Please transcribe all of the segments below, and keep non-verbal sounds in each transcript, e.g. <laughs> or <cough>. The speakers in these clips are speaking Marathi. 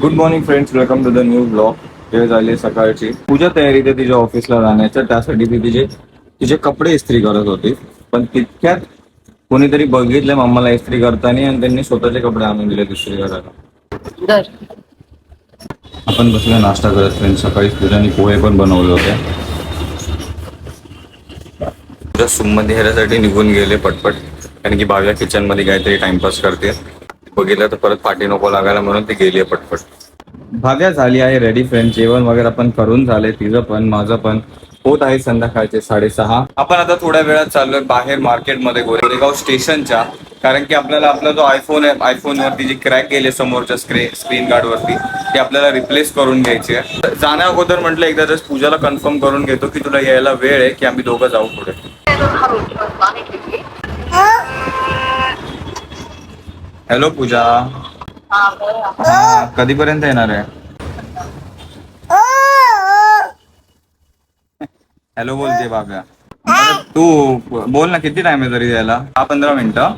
Good morning friends welcome to the new blog वेळ झाली सकाळची पूजा तयारी ते तिच्या ऑफिसला जाण्याच्या त्यासाठी ती तिचे तिचे कपडे इस्त्री करत होती. पण तितक्यात कोणीतरी बघितले मम्माला इस्त्री करताना आणि त्यांनी स्वतःचे कपडे आणून दिले इस्त्री करायला आपण बसलो नाश्ता करत फ्रेंड्स सकाळी पूजाने पोहे पण बनवले होते. पूजा सुममध्ये ह्याच्यासाठी निघून गेले पटपट. कारण की भाव्या किचनमध्ये काहीतरी टाइमपास करते बघितलं तर परत पाठी नको लागायला म्हणून ती गेली पटपट. भाव्या झाली आहे रेडी फ्रेंड जेवण वगैरे आपण करून झाले तिचं पण माझं पण. होत आहे संध्याकाळचे साडेसहा. आपण आता थोड्या वेळात चाललोय बाहेर मार्केटमध्ये गोरेगाव स्टेशनच्या कारण की आपल्याला आपला जो आयफोन आहे आयफोन वरती जी क्रॅक गेले समोरच्या स्क्रीन स्क्रीन गार्ड वरती ती आपल्याला रिप्लेस करून घ्यायची आहे. जाण्या अगोदर म्हटलं एकदा जस्ट पूजाला कन्फर्म करून घेतो की तुला यायला वेळ आहे की आम्ही दोघं जाऊ पुढे. हॅलो पूजा. हा, कधीपर्यंत येणार आहे? हॅलो बोलते बाब्या. तू बोल ना किती टाइम आहे तरी यायला? हा पंधरा मिनिटं.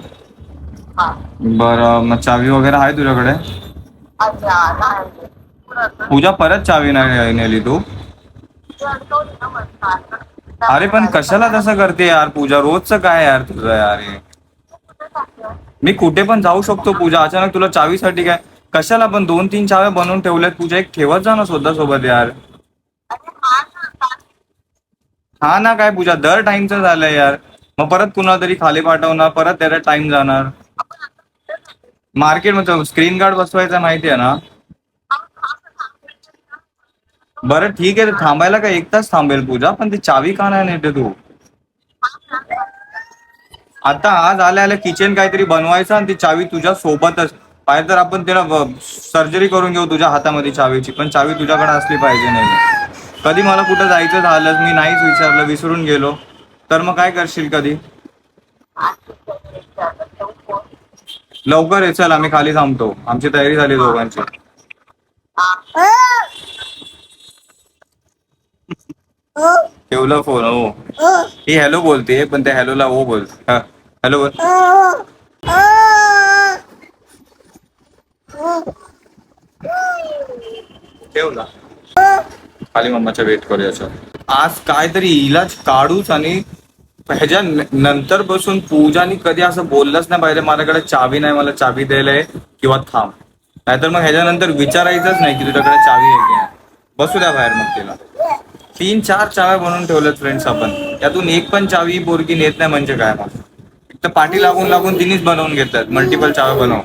बरं मग चावी वगैरे आहे तुझ्याकडे? पूजा परत चावी नाही नेली तू? अरे पण कशाला तसं करते यार? पूजा रोजचं काय यार तुझं यार हे? मी कुठे पण जाऊ शकतो पूजा. अचानक तुला चावीसाठी काय? कशाला पण दोन तीन चाव्या बनवून ठेवल्यात पूजा? एक ठेवत जा ना स्वतः सोबत यार. हा ना काय पूजा? दर टाइमचं झालंय यार. मग परत कुणाला तरी खाली पाठवणार परत त्याला टाइम जाणार. मार्केटमध्ये स्क्रीन गार्ड बसवायचा माहिती आहे ना? बरं ठीक आहे थांबायला काय? एक तास थांबेल पूजा पण ती चावी का नाही नेते तू? आता आज आल्या आल्या किचन काहीतरी बनवायचं आणि ती चावी तुझ्या सोबतच. पाहिजे तर आपण तिला सर्जरी करून घेऊ तुझ्या हातामध्ये चावीची पण चावी तुझ्याकडे असली पाहिजे नाही. कधी मला कुठं जायचं झालं मी नाहीच विचारलं विसरून गेलो. तर मग काय करशील कधी? लवकर ये चल आम्ही खाली थांबतो. आमची तयारी झाली दोघांची. ठेवलं फोन हो. ही हॅलो बोलते पण त्या हॅलोला हो. बोल हॅलो. बोल ठेवला खाली मम्माच्या वेट करूया चल आज काहीतरी इलाज काढूच आणि ह्याच्या नंतर बसून पूजानी कधी असं बोललंच नाही पाहिजे माझ्याकडे चावी नाही मला चावी द्यायला आहे किंवा थांब. नाहीतर मग ह्याच्यानंतर विचारायचंच नाही की तुझ्याकडे चावी आहे की नाही. बसू द्या बाहेर मग तिला. तीन चार चाव्या बनवून ठेवल्यात फ्रेंड्स आपण. त्यातून एक पण चावी बोरगी नेत नाही म्हणजे काय मग? तर पाठी लागून लागून तिनेच बनवून घेतात. मल्टिपल चाव्या बनव.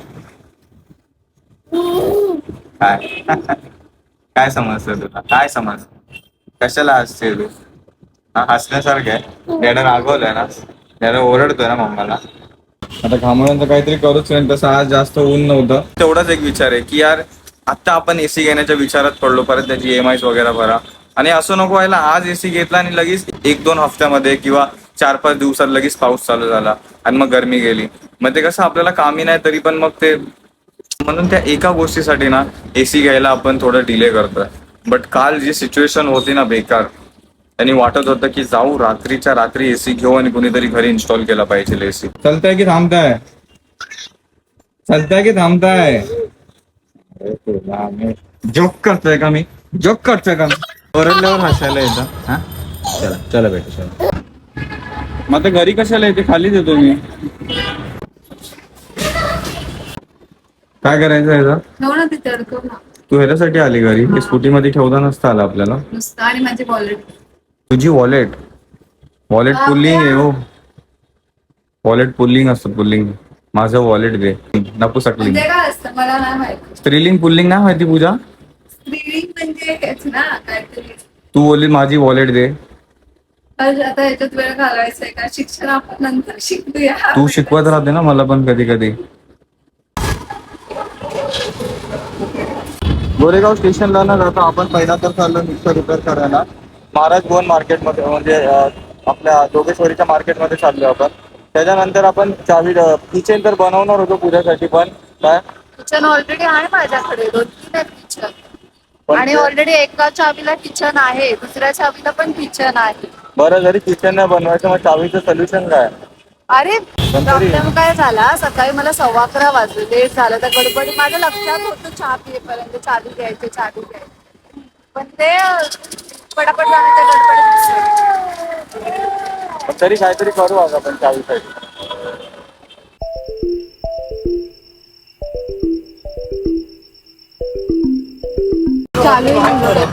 काय? <laughs> काय समजतं तुला? काय समज कशाला हसते तू? हा हसण्यासारखं आहे. डॅडा रागवलंय ना. डॅडा ओरडतोय ना मम्माला. आता घामोळ्यांचं काहीतरी करूच नाही. तसं आज जास्त ऊन नव्हतं. तेवढाच एक विचार आहे की यार आता आपण एसी घेण्याच्या विचारात पडलो. परत त्याची एम आयस वगैरे भरा. आणि असं नको व्हायला. आज एसी घेतला आणि लगेच एक दोन हफ्त्यामध्ये किंवा चार पाच दिवसात लगेच पाऊस चालू झाला आणि मग गरमी गेली. मग ते कसं आपल्याला कामी नाही तरी पण मग ते म्हणून त्या एका गोष्टीसाठी ना एसी घ्यायला आपण थोडं डिले करतोय. बट काल जी सिच्युएशन होती ना बेकार त्यांनी वाटत होतं की जाऊ रात्रीच्या रात्री एसी घेऊ आणि कुणीतरी घरी इन्स्टॉल केला पाहिजे एसी चालतंय की थांबताय? चालतंय की थांबताय? जोक करतोय का मी? जोक करतोय का मी? ओरडल्यावर हसायला येतं. हा? चला चला बेटा चला. मग आता घरी कशाला येते? खालीच येतो मी. काय करायचं याचं ठेव ना तिथे अडकव ना. तू ह्याच्यासाठी आली घरी. हे. स्कूटी मध्ये ठेवता नसता आला आपल्याला. नुसतं आणि माझी वॉलेट तुझी वॉलेट वॉलेट पुल्लिंग आहे हो. वॉलेट पुल्लिंग असतं पुल्लिंग माझं वॉलेट दे. नको सकलिंग म्हणजे काय असतं? मला नाही माहिती. स्त्रीलिंग पुल्लिंग नाही माहिती पूजा? स्त्रीलिंग म्हणजे हेच ना काहीतरी. तू बोलली माझी वॉलेट दे. आज आता याच्यात वेळ घालवायचंय का? शिक्षण आपण नंतर शिकूया. तू शिकवत राहते ना मला पण कधी कधी गोरेगाव स्टेशनला न जाता आपण पहिला तर चाललो मिक्सर रिपेअर करायला. महाराज भुवन मार्केटमध्ये म्हणजे आपल्या जोगेश्वरीच्या मार्केटमध्ये चाललो आपण. त्याच्यानंतर आपण चावी किचन तर बनवणार होतो पूजासाठी पण काय? किचन ऑलरेडी आहे माझ्याकडे. दोन तीन आहेत किचन. पण आणि ते- ऑलरेडी एका चावीला किचन आहे दुसऱ्या चावीला पण किचन आहे. बरं जरी किचन नाही बनवायचं मग चावीचं सोल्युशन काय? अरे प्रॉब्लेम काय झाला? सकाळी मला सव्वा अकरा वाजले लेट झालं. तर गडबडी माझ्या लक्षात होतं चहा पिएपर्यंत चालू घ्यायचे चालू घ्यायचे. पण ते पटापट जाण्याच्या गडबडीत विसरले. तरी काहीतरी करू आज आपण चावीसाठी. चालू आहे.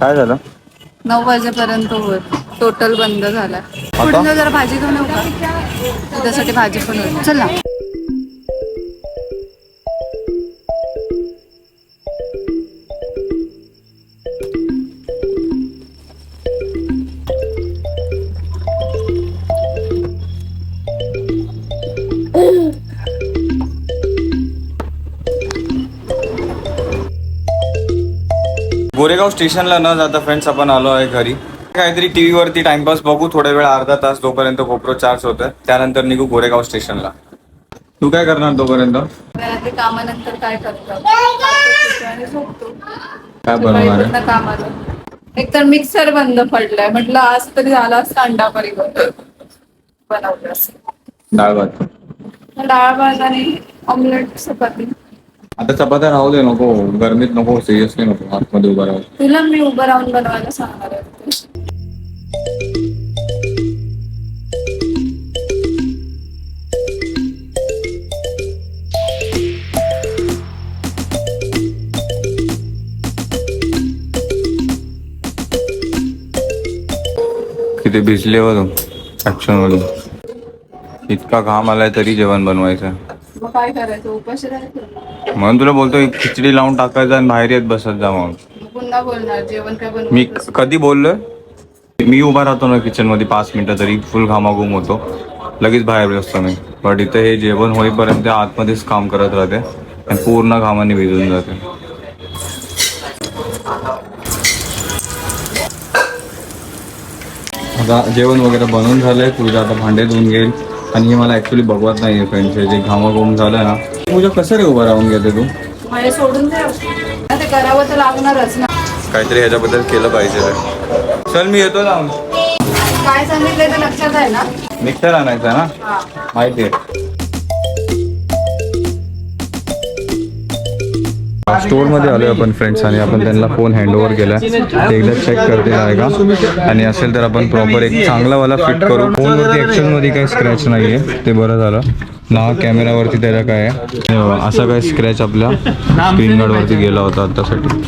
काय झालं? नऊ वाजेपर्यंत होत टोटल बंद झाला. पुढे जरा भाजी घेऊन येऊ का? त्यासाठी भाजी पण होईल. चल ना. गोरेगाव स्टेशनला न जाता फ्रेंड्स आपण आलो आहे घरी. काहीतरी टीव्ही वरती टाइमपास बघू थोड्या वेळ अर्धा तास तोपर्यंत गोप्रो चार्ज होतं त्यानंतर निघू गोरेगाव स्टेशनला. तू काय करणार तोपर्यंत? कामानंतर काय करतो बनवणार कामाला. एक तर मिक्सर बंद पडलाय. म्हटलं आज तरी झाला असता अंडा करी बनवलं असं डाळ भात. डाळ भात आणि ऑमलेट चपाती. आता चपात्या राहू दे नको गरमीत नको सिरियसली नको आतमध्ये उभा राहू तुला मी उभं राहून बनवायला सांगणार आहे. किती भिजले हो तू ऍक्शनमध्ये इतका घाम आलाय तरी जेवण बनवायचं. मग काय करायचं? उपाशी राहायचं. म्हणून तुला बोलतो खिचडी लावून टाकायचं आणि बाहेर येत बसत जा मग मग पुन्हा बोलणार जेवण काय मी कधी बोललोय? मी उभा राहतो ना किचनमध्ये पाच मिनिटं तरी फुल घामाघूम होतो. लगेच बाहेर बसतो मी. बट इथं हे जेवण होईपर्यंत आतमध्येच काम करत राहते आणि पूर्ण घामाने भिजून जाते. आता जेवण वगैरे बनवून झालंय पूजा आता भांडे धुवून घेईल. आणि हे मला ऍक्च्युली बघवत नाहीये फ्रेंड्स जे घामाघूम झालंय ना पूजा कसं रे उभं राहून घेते तू? मला सोडून द्या ते करावं तर लागणारच ना. काहीतरी ह्याच्याबद्दल केलं पाहिजे रे. चल मी येतो ना काय सांगितलंय तर लक्षात आहे ना? मिक्सर आणायचा ना? हा. माहिती आहे. स्टोरमध्ये आलोय आपण फ्रेंड्स आणि आपण त्यांना फोन हँडओव्हर केला ते एकदा चेक करतील आहे का आणि असेल तर आपण प्रॉपर एक चांगला वाला फिट करू फोनवरती ऍक्च्युअलमध्ये काही स्क्रॅच नाहीये. ते बरं झालं. ना कॅमेरावरती त्याला काय आहे. हे असा काय स्क्रॅच आपल्या स्क्रीन गार्ड वरती गेला होता आतासाठी.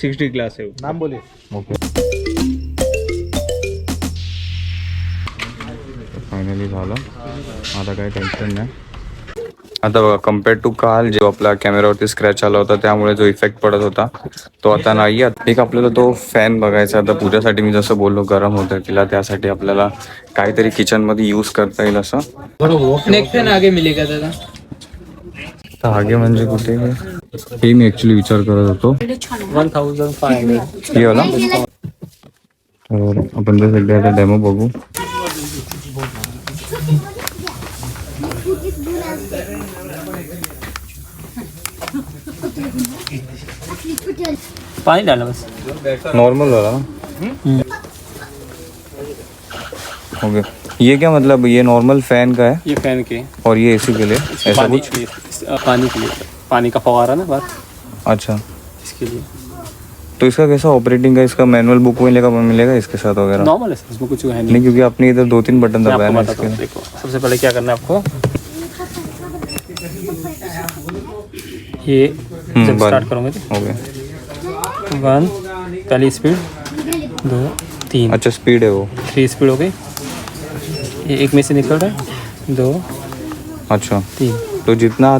सिक्स्टी क्लास आहे. नाम बोले ओके. फायनली झालं. आता काही टेन्शन नाही. आता बघा कंपेअर टू काल जो आपला कॅमेरावरती स्क्रॅच आला होता त्यामुळे जो इफेक्ट पडत होता तो आता नाही. आहे एक आपल्याला तो फॅन बघायचा आता पूजासाठी मी जसं बोललो गरम होतं तिला त्यासाठी आपल्याला काहीतरी किचनमध्ये यूज करता येईल असं. फैन आगे मिलेगा दादा. तर आगे म्हणजे कुठे? हे मी ऍक्च्युली विचार करत होतो. वन थाउजंड हंड्रेड आपण ते सध्या डेमो बघू. पानी डालना बस। नॉर्मल वाला ना? ओके ये क्या मतलब ये नॉर्मल फ़ैन का है? ये फ़ैन के। और ये एसी के लिए? ऐसा पानी कुछ? के लिए पानी के लिए। पानी का फवारा ना बस अच्छा। इसके लिए। तो इसका कैसा ऑपरेटिंग का इसका मैनुअल बुक मिलेगा मिलेगा इसके साथ वगैरह? नॉर्मल है इसमें कुछ है नहीं। क्योंकि आपने इधर दो तीन बटन दबाया ना इसके देखो सबसे पहले क्या करना है आपको? ये जब स्टार्ट करोगे ओके वन पहली स्पीड दो तीन। अच्छा स्पीड है वो। थ्री स्पीड हो गई। ये एक में से निकल रहा है। दो अच्छा। तीन। तो जितना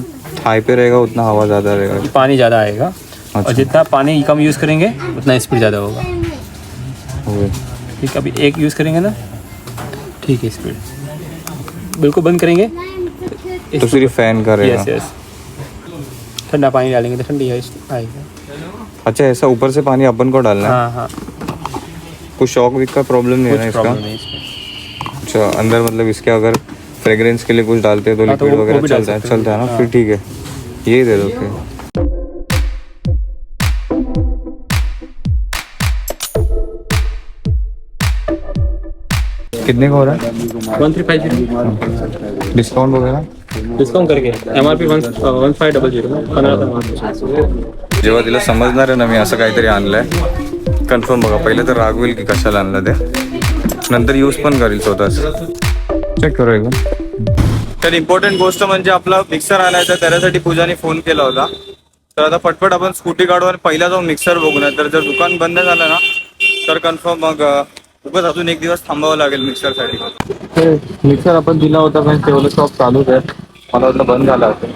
हाई पे रहेगा उतना हवा ज़्यादा रहेगा। पानी ज़्यादा आएगा। अच्छा। और। जितना पानी कम यूज़ करेंगे उतना स्पीड ज़्यादा होगा। ठीक है अभी एक यूज़ करेंगे ना। ठीक है स्पीड बिल्कुल बंद करेंगे। तो सिर्फ़ फ़ैन का रहेगा। यस यस ठंडा पानी डालेंगे तो ठंडी आएगा। अच्छा ऐसा ऊपर से पानी अपन को डालना है? कुछ शॉक विक का प्रॉब्लम नहीं है इसका? अच्छा अंदर मतलब इसके अगर फ्रेग्रेंस के लिए कुछ डालते हैं तो लिक्विड वगैरह चलता है चलता है ना? फिर ठीक है। ये दे दो फिर। कितने का हो रहा है? डिस्काउंट वगैरह? डिस्काउंट करके। M R P one one five double zero पंद्रह जेव्हा तिला समजणार आहे ना मी असं काहीतरी आणलंय. कन्फर्म बघा पहिले तर रागवेल की कशाला आणलं ते. नंतर यूज पण करेल स्वतःच. चेक करू एकदा. तर इम्पॉर्टंट गोष्ट म्हणजे आपला मिक्सर आणायचा त्याच्यासाठी पूजाने फोन केला होता. तर आता पटपट आपण स्कूटी काढू आणि पहिला जाऊन मिक्सर बघू. नाही तर जर दुकान बंद झालं ना तर कन्फर्म मग उगाच अजून एक दिवस थांबावं लागेल मिक्सरसाठी मिक्सर आपण दिला होता पण तेवढं शॉप चालूच आहे. मला वाटलं बंद झाला असेल.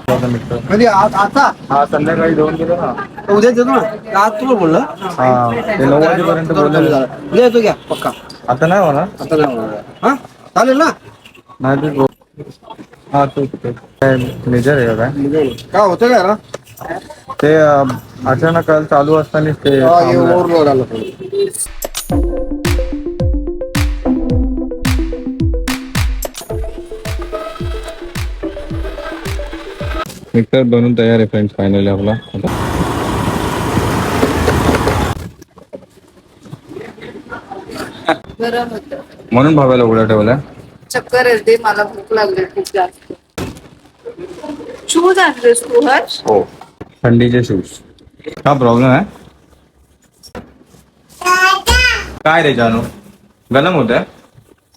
कधी आज आता? हा संध्याकाळी दोन गेलो ना. उद्या देतो ना? आज तुम्हाला बोललं? हा ते नऊ वाजेपर्यंत उद्या येतो घ्या पक्का. आता नाही होणार? आता नाही बोलणार. हा? चालेल ना? नाही ते हा तो काय मेजर आहे का काय काय होतं काय ना ते अं, अचानक काल चालू असताना ते थांबलं. ओव्हरलोड आलं मिक्सर बनून तयार आहे फ्रेंड्स फायनली आपला. आता गरम होत म्हणून भाव्याला उघडा ठेवलाय. चक्कर येते मला भूक लागली खूप जास्त. शूज आणलेस तू हर्ष? हो. थंडीचे शूज का प्रॉब्लेम आहे? काय रे जानू? गरम होत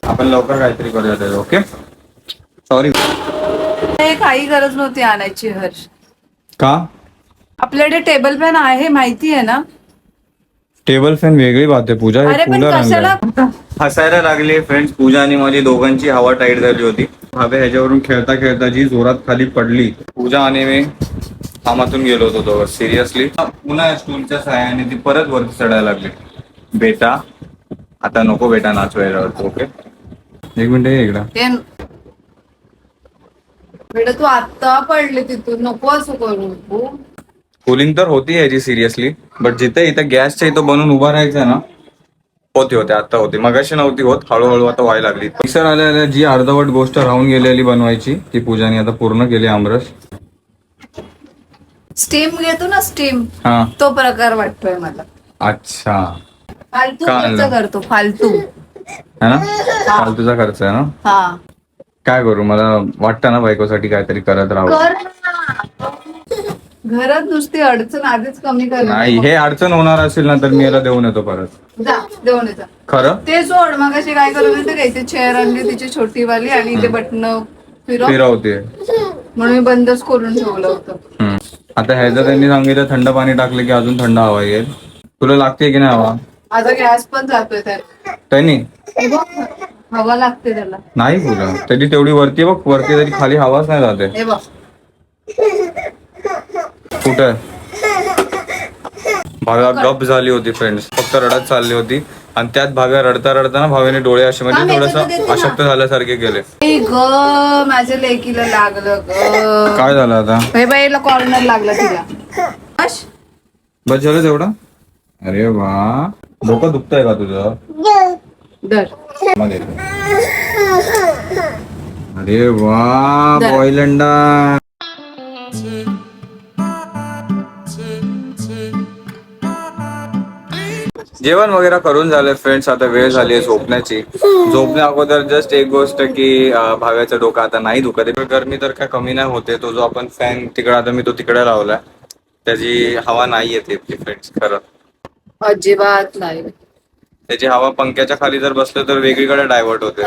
आपण लवकर काहीतरी करूया ओके? सॉरी हे काही गरज नव्हती आणायची हर्ष. का? आपल्याकडे टेबल फॅन आहे माहिती आहे ना? टेबल फॅन वेगळी बात आहे पूजा अरे पण कूलर कशाला? आणलाय हसायला लागले फ्रेंड्स पूजा आणि माझी दोघांची हवा टाईट झाली होती. हवे ह्याच्यावरून खेळता खेळता जी जोरात खाली पडली. पूजा आणि मी कामातून गेलो होतो दोघं सिरियसली पुन्हा स्टूलच्या साह्याने ती परत वरती चढायला लागली. बेटा आता नको बेटा नाचवायला ओके? एक मिनिट ये इकडं. ते बेटा तू आत्ता पडले तिथून. नको असं करू कुलिंग तर होती याची सिरियसली बट जिथे इथं गॅसच्या इथं बनवून उभा राहायचं ना होती होते आता होती. मगाशी नव्हती होत हळूहळू आता व्हायला लागली. मिक्सर आल्या आल्या जी अर्धवट गोष्ट राहून गेलेली बनवायची ती पूजाने आता पूर्ण केली आमरस. स्टीम घेतो ना स्टीम हा. तो प्रकार वाटतोय मला. अच्छा. फालतू खर्च? करतो फालतू. है ना? फालतूचा खर्च आहे ना? हा. काय करू? मला वाटतं ना बायकोसाठी काहीतरी करत राहू कर ना. घरात नुसती अडचण आधीच कमी कर. नाही हे अडचण होणार असेल ना तर मी याला देऊन येतो परत. जा देऊन येतो खरं? ते सोड मग अशी काय करू माहिती घ्यायची चेअर आणली तिची छोटी वाली आणि ते बटन फिरव. फिरवते. म्हणून मी बंदच करून ठेवलं होतं. हम्म. आता ह्याचं त्यांनी सांगितलं थंड पाणी टाकलं की अजून थंड हवा येईल. तुला लागते की नाही हवा? माझा गॅस पण जातोय त्यात. त्यांनी? हे बघ, हवा लागते त्याला. नाही पूजा. त्याची तेवढी वरती बघ. वरती तरी खाली हवाच नाही जाते. हे बघ. कुठे? भाव्या गप झाली होती फ्रेंड्स फक्त रडत चालली होती. आणि त्यात भाव्या रडता रडताना भाव्याने डोळे असे म्हणजे थोडस. अशक्त झाल्यासारखे गेले ए ग माझ्या लेकीला लागलं ग. काय झालं आता? हे बाईला कॉर्नर लागला तिला. अश, बस झालं तेवढं? अरे वा. डोकं दुखतंय का तुझं? मध्ये अरे वा दर. बॉयलंडा. जेवण वगैरे करून झालंय फ्रेंड्स आता वेळ झाली आहे झोपण्याची. झोपण्या अगोदर जस्ट एक गोष्ट की अं, भाव्याचं डोकं आता नाही दुखत आहे. गरमी तर काय कमी नाही होते. तो जो आपण फॅन तिकडे आता मी तो तिकडे लावलाय. त्याची हवा नाही येते फ्रेंड्स खरं. अजिबात नाही. त्याची हवा पंख्याच्या खाली जर बसलं तर वेगळीकडे डायव्हर्ट होते.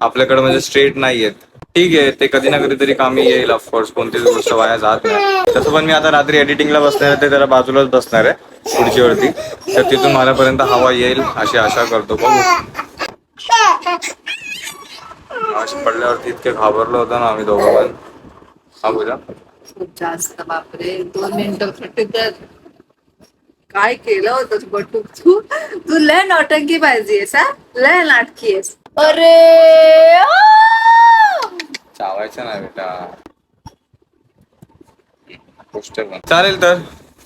आपल्याकडे म्हणजे स्ट्रेट नाही येत ठीक आहे ते कधी ना कधीतरी कामी येईल ऑफकोर्स कोणतीच गोष्ट वाया जात नाही. तसं पण मी आता रात्री एडिटिंगला बसणार आहे ते जरा बाजूलाच बसणार आहे खुर्चीवरती. तर तिथून माझ्यापर्यंत हवा येईल अशी आशा करतो. बघू. पडल्यावरती इतके घाबरलो होतो ना आम्ही दोघं पण. हा बोला जास्त बापरे दोन मिनिटं तर काय केलं होतं बटू? तू तू लय नौटंकी पाहिजे हा? लय नाटकी आहेस अरे! चावायचं नाही बेटा. चालेल तर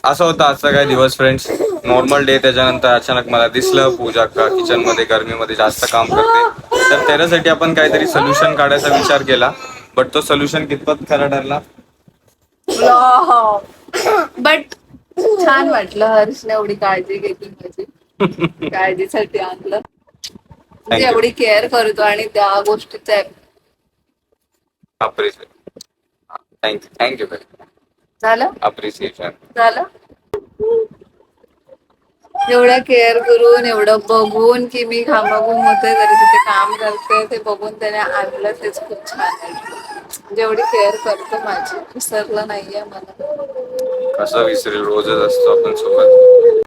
असं होतं आजचा काय दिवस फ्रेंड्स नॉर्मल डे त्याच्यानंतर अचानक मला दिसलं पूजा का किचनमध्ये गरमीमध्ये जास्त काम करते. तर त्याच्यासाठी आपण काहीतरी सोल्युशन काढायचा विचार केला. बट तो सोल्युशन कितपत खरा ठरला? बट छान वाटलं हर्षने एवढी काळजी घेतली माझी. काळजीसाठी आणलं. म्हणजे एवढी केअर करतो आणि त्या गोष्टीचं appreciate thank you thank you झालं? अप्रिसिएशन झालं? एवढं केअर करून एवढं बघून की मी घामाघूम होते तरी तिथे काम करते ते बघून त्याने आणलं तेच खूप छान आहे. जेवढी केअर करतो माझी. विसरलं नाहीये मला. कसं विसरेल रोजच असतो आपण सोबत.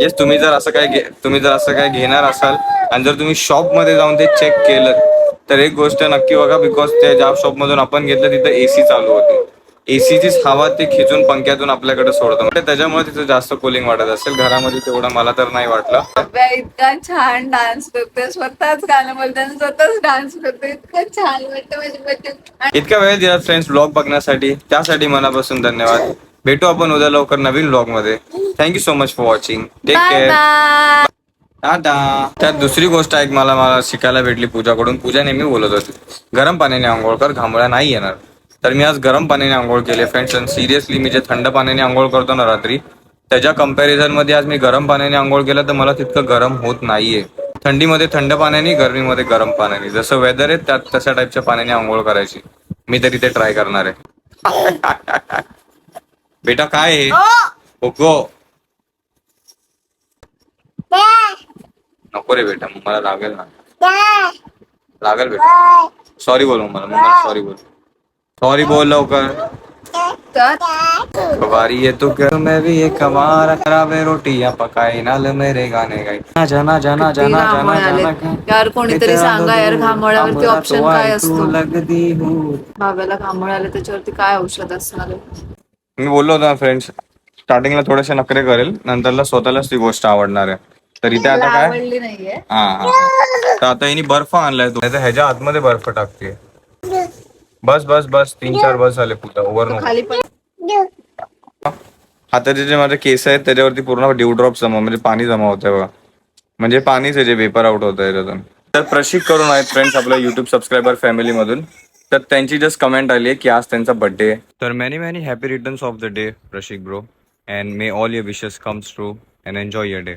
येस तुम्ही जर असं काय तुम्ही जर असं काय घेणार असाल आणि जर तुम्ही शॉपमध्ये जाऊन ते चेक केलं तर एक गोष्ट नक्की बघा बिकॉज त्या ज्या शॉप मधून आपण घेतलं तिथं एसी चालू होती. एसीचीच हवा ते खिचून पंख्यातून आपल्याकडे सोडतं. म्हणजे त्याच्यामुळे तिथं जास्त कुलिंग वाटत असेल. घरामध्ये तेवढं मला तर नाही वाटलं. इतका छान डान्स करते स्वतःच गाणं बोलते स्वतःच डान्स करते इतकं छान वाटतं माझी मजा इतका वेळ दिला फ्रेंड्स ब्लॉग बघण्यासाठी. त्यासाठी मनापासून धन्यवाद. भेटू आपण उद्या लवकर नवीन ब्लॉगमध्ये thank you so much for watching take care bye Tata. त्यात दुसरी गोष्ट एक मला मला शिकायला भेटली पूजाकडून. पूजा नेहमी बोलत होती गरम पाण्याने आंघोळ कर घामोळ्या नाही येणार. तर मी आज गरम पाण्याने आंघोळ केले फ्रेंड्स आणि सिरियसली मी जे थंड पाण्याने आंघोळ करतो ना रात्री त्याच्या कंपॅरिझनमध्ये आज मी गरम पाण्याने आंघोळ केलं तर मला तितकं गरम होत नाहीये. थंडीमध्ये थंड पाण्याने गरमीमध्ये गरम पाण्याने. जसं वेदर आहे त्यात तशा टाईपच्या पाण्याने आंघोळ करायची. मी तरी ते ट्राय करणार आहे. <laughs> बेटा काय आहे? ओको नको रे बेटा मग मला लागेल ना. लागेल बेटा. सॉरी बोल मला मला सॉरी बोल. सॉरी बोल लवकर. तर कबारी ये तो कर मैं भी ये कमार खराबे रोटियाँ पकाई नाल मेरे गाणे गाई। ना जाना जाना जाना जाना. जाना यार कोणीतरी सांगा यार घामोळ्यावरती ऑप्शन काय असतो? हूँ। भाव्याला घामोळे आले त्याच्यावरती काय औषध असणार? मी बोललो होतो ना फ्रेंड्स स्टार्टिंगला थोडेसे नखरे करेल नंतरला स्वतःलाच ती गोष्ट आवडणार आहे. तर इथे आता काय? आवडली नाहीये. हा हा. तर आता हिने बर्फ आणलाय. तू नाहीतर ह्याच्या आतमध्ये बर्फ टाकते. बस बस बस. तीन चार बस झाले पुढे. ओव्हर नको. खाली पण हाताचे जे माझे केस आहेत त्याच्यावरती पूर्ण ड्यू ड्रॉप जमा म्हणजे पाणी जमा होतंय बघा. म्हणजे पाणीच आहे जे वेपर आउट होत आहे त्यातून. तर प्रशिक करून आहेत फ्रेंड्स आपल्या युट्यूब सबस्क्रायबर फॅमिली मधून. तर त्यांची जस्ट कमेंट आली आहे की आज त्यांचा बर्थडे तर many many happy returns of the day Rashik bro and may all your wishes comes true and enjoy your day